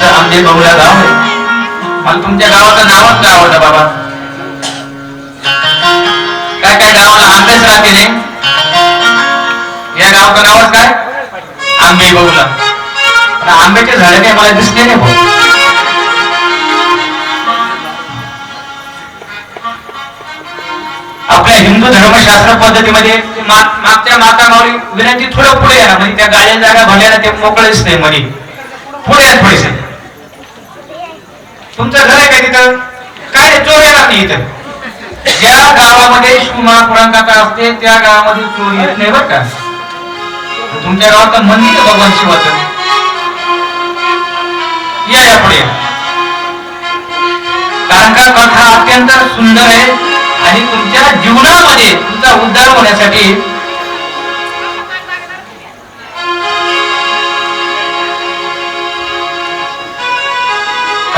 तुमचं आंबे बहुला गाव आहे. मला तुमच्या गावाचं नावच काय आवडलं बाबा. काय काय गावाला आंबेच राहते नाही? या गावचं नावच काय? आंबे बहुला आंब्याचे झाड काही मला दिसले नाही भाऊ. आपल्या हिंदू धर्मशास्त्र पद्धतीमध्ये मागच्या माता माऊली विनंती थोडं पुढे या म्हणजे त्या गाड्या जागा भरल्या ते मोकळेच नाही म्हणे. पुढे या थोडेसे. तुमचं घर आहे का तिथं? काय चोर येणार नाही इथं? ज्या गावामध्ये शिवमहापुरांकाचा असते त्या गावामध्ये चोर येत नाही बरं का? तुमच्या गावात तर मंदिर भगवान शिवाचं. या या पुढे या. कारण का कथा अत्यंत सुंदर आहे आणि तुमच्या जीवनामध्ये तुमचा उद्धार होण्यासाठी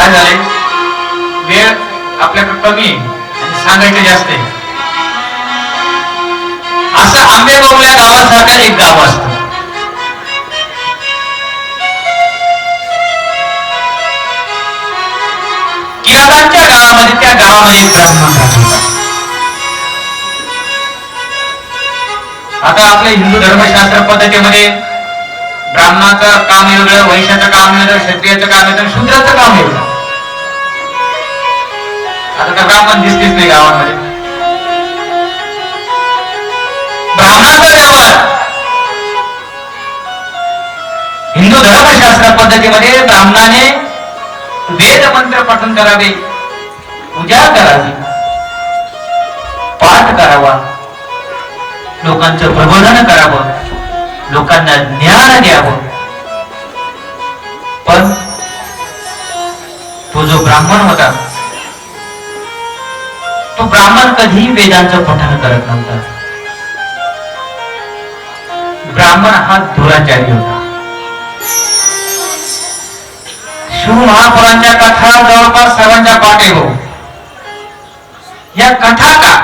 काय झालंय वेळ आपल्याकडे कमी आणि सांगायचं जास्त आहे. असं आंबेबाबुल्या गावासारखं एक गाव असत. किरातांच्या गावामध्ये त्या गावामध्ये एक ब्राह्मण आता आपल्या हिंदू धर्मशास्त्र पद्धतीमध्ये ब्राह्मणाचं काम वेगळं वैश्याचं काम वेगळं क्षत्रियाचं काम वेगळं शूद्राचं काम वेगळं. आता तर ब्राह्मण दिसतेच नाही गावामध्ये. ब्राह्मणाचा व्यवहार. हिंदू धर्मशास्त्र पद्धतीमध्ये ब्राह्मणाने वेद मंत्र पठन करावे पूजा करावी पाठ करावा लोकांचं प्रबोधन करावं लोकांना ज्ञान द्यावं. पण तो जो ब्राह्मण होता तो ब्राह्मण कधी वेदांचं पठन करत नव्हता. ब्राह्मण हा दुराचारी होता. शिवमहापुरांच्या कथा जवळपास सर्वांच्या पाठ हो. या कथा का?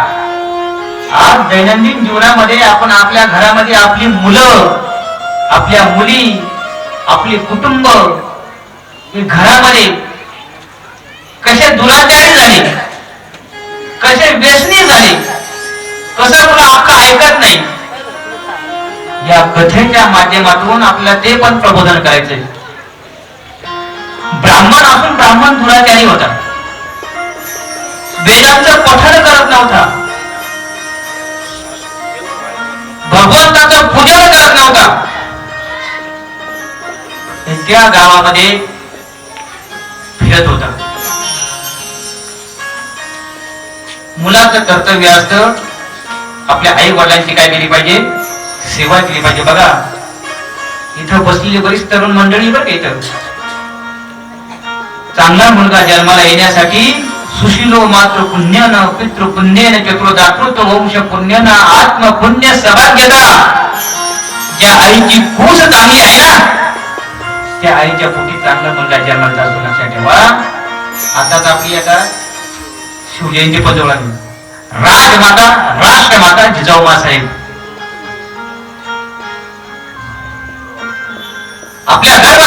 आज दैनंदिन जीवनामध्ये आपण आपल्या घरामध्ये आपली मुलं आपल्या मुली आपले कुटुंब घरामध्ये कसे दुराचारी झाले? कसे व्यसनी झाले? कसं मुलं आपलं ऐकत नाही? या कथेच्या माध्यमातून आपल्याला ते पण प्रबोधन करायचंय. ब्राह्मण असून ब्राह्मण दुराचारी होता. वेदांचं पठण करत नव्हता. भगवंताचं पूजन करत नव्हता. त्या गावामध्ये फिरत होता. मुलाचं कर्तव्य असतं आपल्या आई वडिलांची काय केली पाहिजे? सेवा केली पाहिजे. बघा इथं बसलेली बरीच तरुण मंडळी बरं इथं. चांगला मुलगा जन्माला येण्यासाठी सुशिलो मात्र पुण्यन पितृ पुण्यन चक्र दातृत्व वंश पुण्यन आत्म पुण्य सभाग्यता. ज्या आईची कूस चांगली आहे ना त्या आईच्या पोटी चांगला मुलगा जन्माला जातो लक्षात ठेवा. आताच आपली आता शिवजयंती पजवळ राजमाता राष्ट्रमाता जिजाऊमा साहेब आपल्या धर्म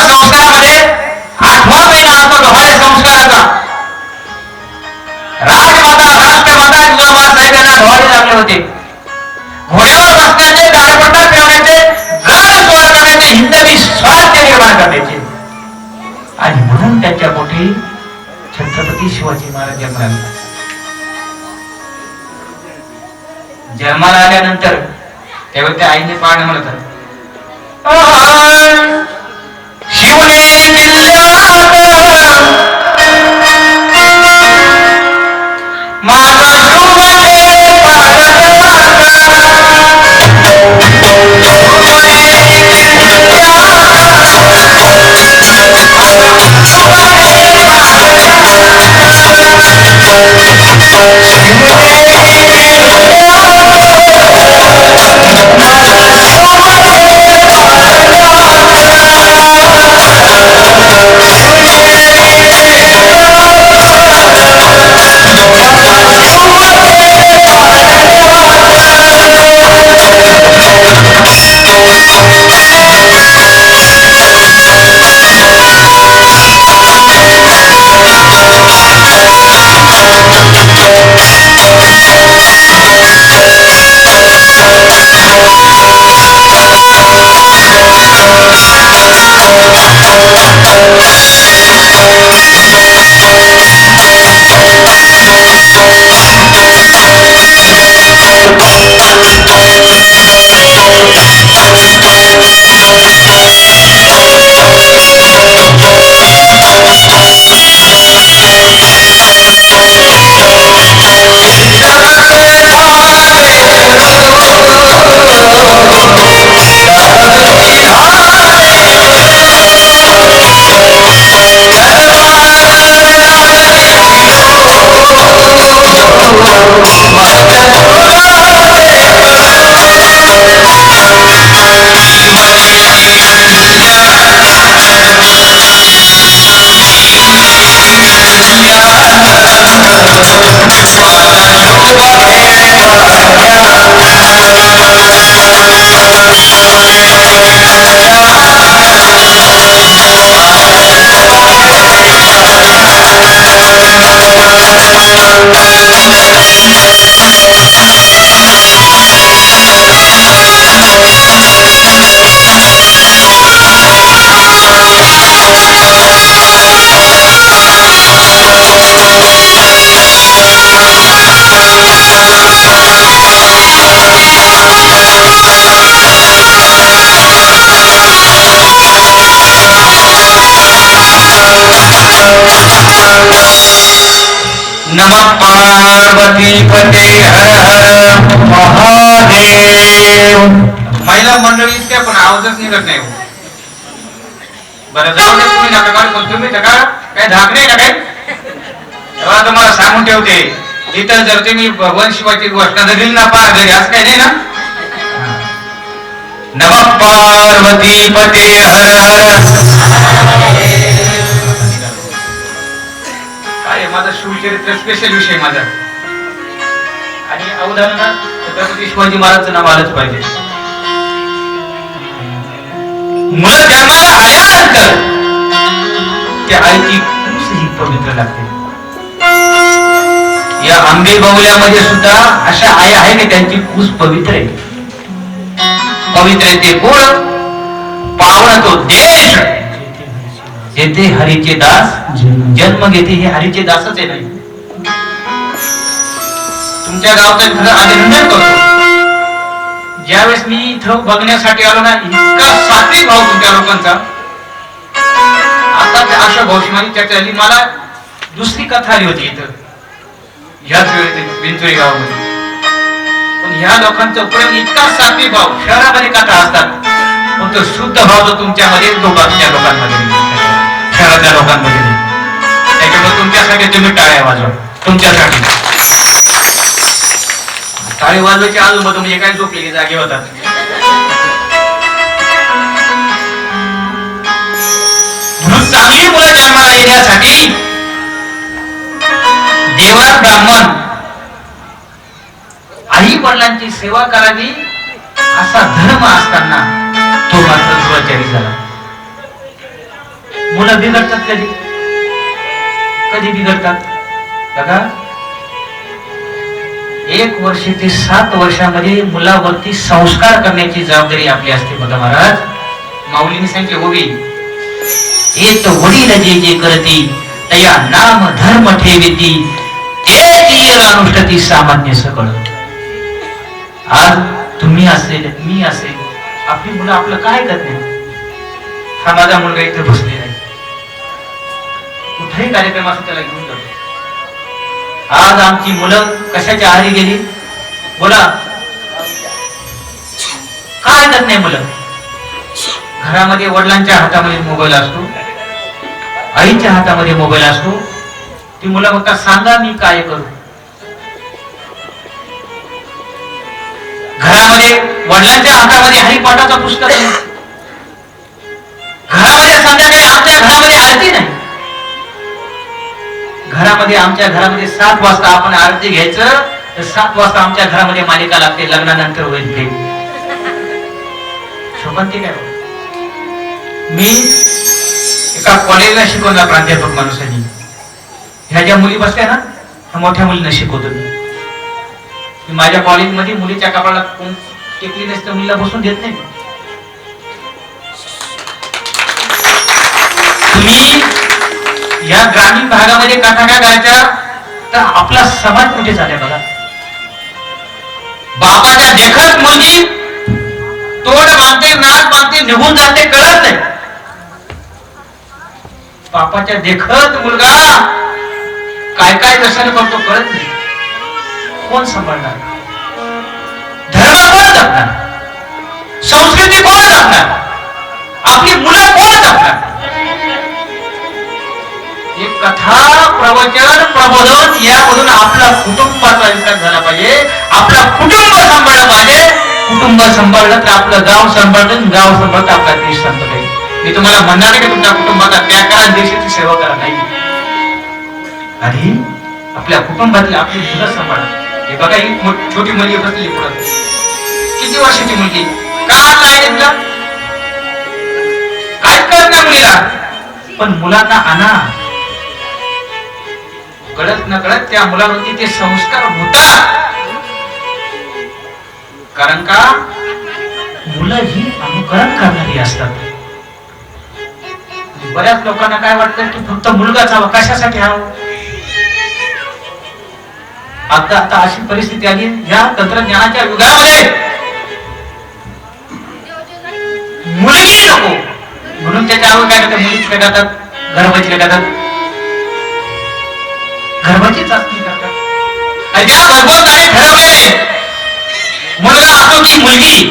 त्यावेळी त्या आईने पार्वती पते हर हर महादेव। महिला मंडळी इतक्या पण आवाजच निघत नाही हो. बरं जाऊ नका तुम्ही नका काढू पण तुम्ही नका काय धाक नाही का काय? तेव्हा तुम्हाला सांगून ठेवते. इथं जर तुम्ही भगवान शिवाची घोषणा जर दिली ना पार घरी असं काही नाही ना? नमः पार्वती पते हर हर आहे, माझा शिवचरित्र स्पेशल विषय माझा. आणि अवधान छत्रपती शिवाजी महाराजचं नाव आलंच पाहिजे. मुलं जन्माला आल्यानंतर त्या आईची खूप ही पवित्र लागते. या आंबे बाहुल्यामध्ये सुद्धा अशा आई आहे की त्यांची कूस पवित्र आहे. पवित्र ते गुण पावन तो देश येथे हरीचे दास जन्म. घेते हे हरीचे दासच आहे नाही तुमच्या गावचं खरं अभिनंदन करतो. ज्यावेळेस मी इथं बघण्यासाठी आलो ना इतका सात्विक भाव तुमच्या लोकांचा. आता त्या अशा भाऊशी माझी चर्चा झाली मला दुसरी कथा आली होती इथं. ह्याच वेळी बिंचोरी गावामध्ये. पण ह्या लोकांचा प्रेम इतका सात्विक भाव शहरामध्ये कथा असतात. पण तो शुद्ध भाव तुमच्यामध्ये तो बाकीच्या लोकांमध्ये. नाही. शहरातल्या लोकांमध्ये. त्याच्यामुळे तुमच्यासाठी तुम्ही टाळ्या वाजवा तुमच्यासाठी टाळी वाजवायची आजू मग म्हणजे काय झोपलेली जागे होतात म्हणून चांगली मुलं जन्माला येण्यासाठी देवार ब्राह्मण आई वडिलांची सेवा करावी असा धर्म असताना तो मात्र दुराचारी झाला मुलं बिघडतात कधी? कधी बिघडतात? बघा. एक वर्ष ते सात वर्षामध्ये मुलावरती संस्कार करण्याची जबाबदारी आपली असते बघा महाराज. माऊलीने सांगितले होवी एक वडील जे जे करती तया नाम धर्म ठेविती ते अनुष्ठती सामान्य सकळ. आज तुम्ही असेल मी असेल आपली मुलं आपलं काय करते हा माझा मुलगा इथे बसले कुठल्याही कुठेही त्याला घेऊन जातो. आज आमची मुलं कशाच्या आहारी गेली? बोला. काय ऐकत नाही मुलं? घरामध्ये वडिलांच्या हातामध्ये मोबाईल असतो. आईच्या हातामध्ये मोबाईल असतो. ती मुलं म्हणतात सांगा मी काय करू? घरामध्ये वडिलांच्या हातामध्ये हरिपाठाचं पुस्तक आहे. घरामध्ये संध्याकाळी आमच्या घरामध्ये आरती नाही. घरामध्ये आमच्या घरामध्ये सात वाजता आपण आरती घ्यायचं तर सात वाजता आमच्या घरामध्ये मालिका लागते लग्नानंतर होईल ते. काय हो? मी एका कॉलेजला शिकवला प्राध्यापक माणसांनी. ह्या ज्या मुली बसल्या ना ह्या मोठ्या मुलींना शिकवतो मी. मी माझ्या कॉलेजमध्ये मुलीच्या कपाळाला कोण टेकली नसतं मुलीला बसून देत नाही. तुम्ही या ग्रामीण भागामध्ये कथा काय करायच्या तर आपला समाज कुठे झालाय बघा? बापाच्या देखत मुलगी तोड बांधते नाक बांधते निघून जाते कळत नाही. बापाच्या देखत मुलगा काय काय दर्शन करतो कळत नाही. कोण सांभाळणार? धर्म कोण जपणार? संस्कृती कोण जपणार? आपली मुलं कोण कथा प्रवचन प्रबोधन यामधून आपला कुटुंबाचा विकास झाला पाहिजे. आपला कुटुंब सांभाळलं पाहिजे. कुटुंब सांभाळलं तर आपलं गाव सांभाळलं गाव सांभाळतं आपला देश सांभाळत. मी तुम्हाला म्हणणार नाही की तुमच्या कुटुंबाचा त्याग करा देशाची सेवा करा नाही. आणि आपल्या कुटुंबातली आपली मुलं सांभाळा. हे बघा ही छोटी मुलगी बसलेली पुढं. किती वर्षाची मुलगी? का काय तिला? काहीच नाही मुलीला. पण मुलांना आणा. कळत न कळत त्या मुलावरती ते संस्कार होतात. कारण का? मुलं ही अनुकरण करणारी असतात. बऱ्याच लोकांना काय वाटतं की फक्त मुलगाच हवा कशासाठी हवं? आता आता अशी परिस्थिती आली या तंत्रज्ञानाच्या युगामध्ये. मुलगी नको. म्हणून त्याच्यावर काय करतात? मुलीच काय करतात? गर्भाची काय करतात? गर्भाची चाचणी करतात ह्याच्या भरभोताने ठरवले मुलगा असो की मुलगी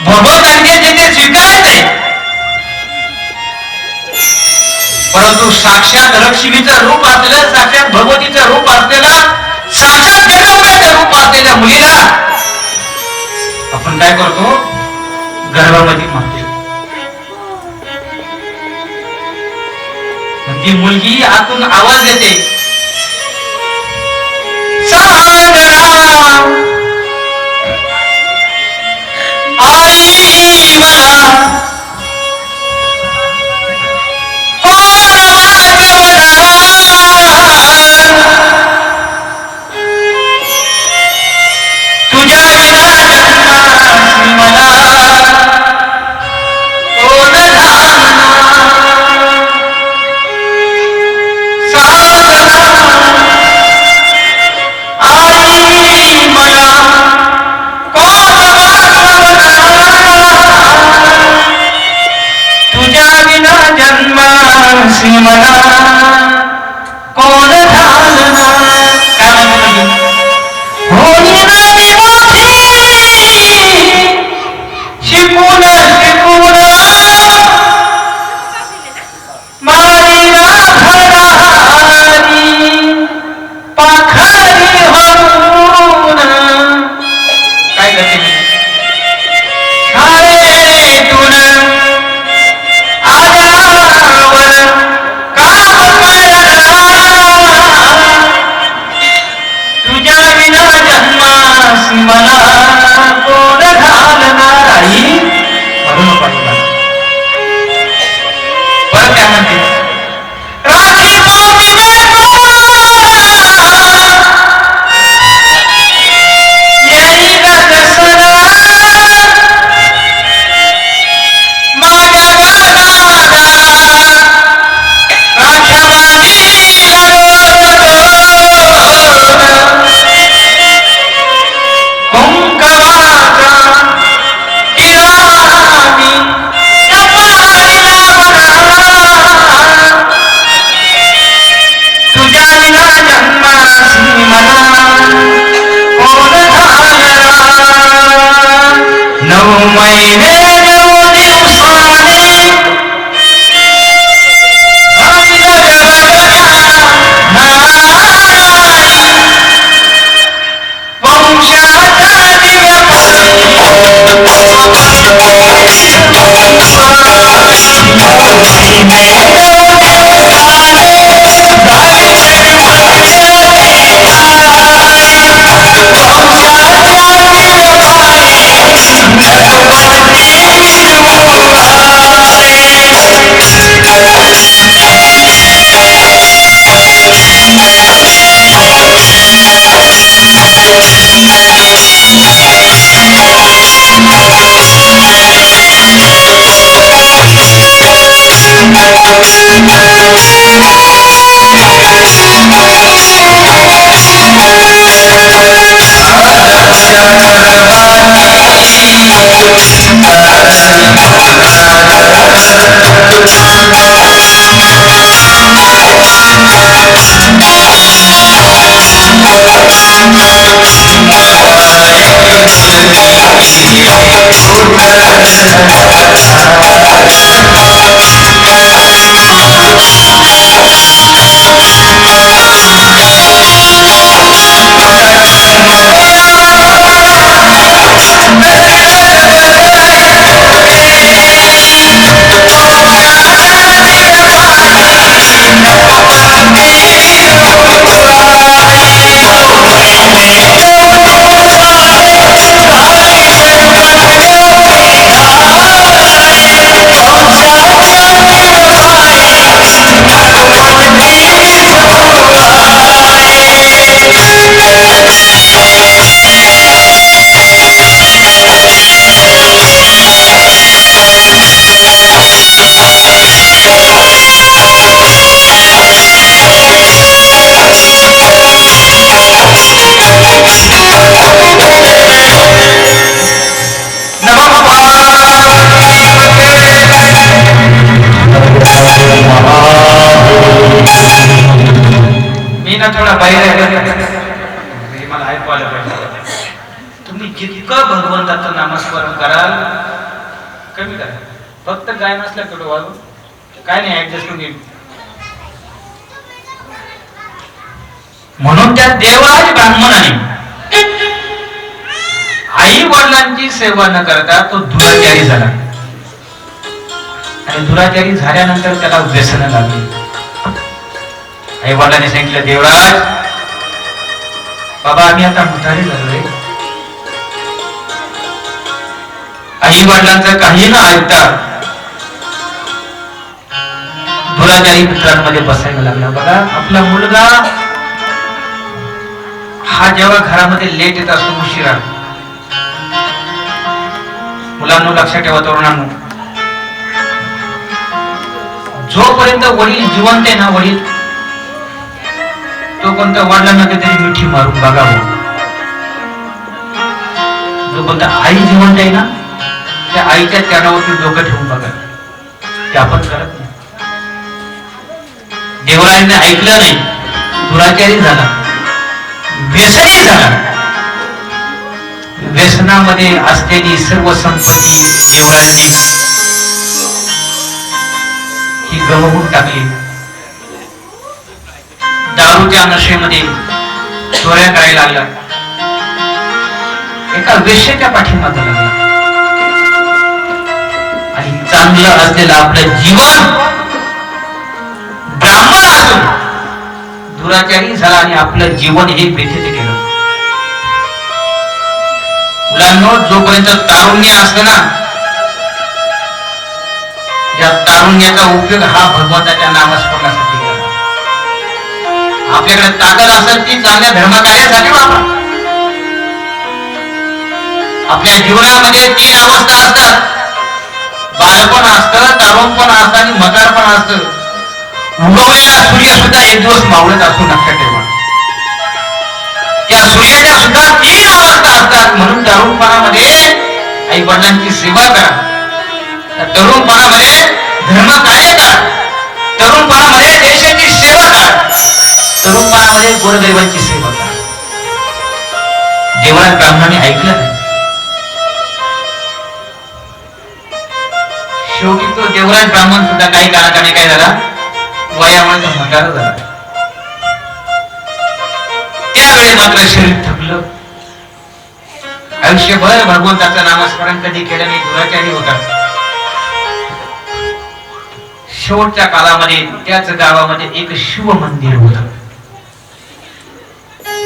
भगवतांचे जे ते स्वीकारायचंय परंतु साक्षात लक्ष्मीचं रूप असलेलं साक्षात भगवतीचं रूप असलेला साक्षात जगदंबेचं रूप असलेल्या मुलीला आपण काय करतो? गर्भामध्ये म्हणतो ती मुलगी आतून आवाज देते पाहिजे मला ऐकू आलं पाहिजे. तुम्ही जितकं भगवंताचं नामस्मरण कराल कमी करा. फक्त गाय नसल्या कडे वाजू? काय नाही ऍडजस्ट करून घेईन म्हणून त्या देवाज ब्राह्मणाने आई वडिलांची सेवा न करता तो दुराचारी झाला. आणि दुराचारी झाल्यानंतर त्याला व्यसन लागली. आई वडिलांनी सांगितलं देवराज बाबा आम्ही आता मुतारे झालोय. आई वडिलांचं काही ना ऐकता. दुराचारी मित्रांमध्ये बसायला लागला. बघा आपला मुलगा हा जेव्हा घरामध्ये लेट येत असतो उशिरा. मुलांना लक्षात ठेवा तरुणांनो. जोपर्यंत वडील जिवंत आहे ना वडील तो कोणत्या वडिलांना कधीतरी मिठी मारून बघावं जोपर्यंत आई जिवंत आहे ना त्या आईच्या त्यानावरती डोकं ठेवून बघा. ते आपण करत नाही. देवरायांनी ऐकलं नाही दुराचारी झाला व्यसनी झाला. व्यसनामध्ये असलेली सर्व संपत्ती देवरायांनी ही गवगून टाकली. दारूच्या नशेमध्ये चोऱ्या करायला लागला. एका वेश्याच्या पाठीमागे लागला. आणि चांगलं असलेलं आपलं जीवन ब्राह्मण असून दुराचारी झाला आणि आपलं जीवन हे व्यथित केलं. मुलांनो जोपर्यंत तारुण्य असतं ना या तारुण्याचा उपयोग हा भगवंताच्या नामस्मरणासाठी आपल्याकडे ताकद असेल ती चांगल्या धर्मकार्यासाठी वापरा. आपल्या जीवनामध्ये तीन अवस्था असतात बालपण असतं तारुणपण असतं आणि म्हातारपण असतं. उगवलेला सूर्य सुद्धा एक दिवस मावळत असतो लक्षात ठेवा त्या सूर्याच्या सुद्धा तीन अवस्था असतात म्हणून तरुणपणामध्ये आई वडिलांची सेवा करा. तरुणपणामध्ये धर्म तरुणपणामध्ये गोरगरिबांची सेवा करा. देवळात ब्राह्मणाने ऐकलं नाही. शेवटी तो देवराज ब्राह्मण सुद्धा काही काळाने काय झाला? वयामुळे तो म्हातारा झाला. त्यावेळी मात्र शरीर थकलं. आयुष्यभर भगवंताचं नामस्मरण कधी केलं नाही दुराचारी होता. शेवटच्या कालामध्ये त्याच गावामध्ये एक शिव मंदिर होत.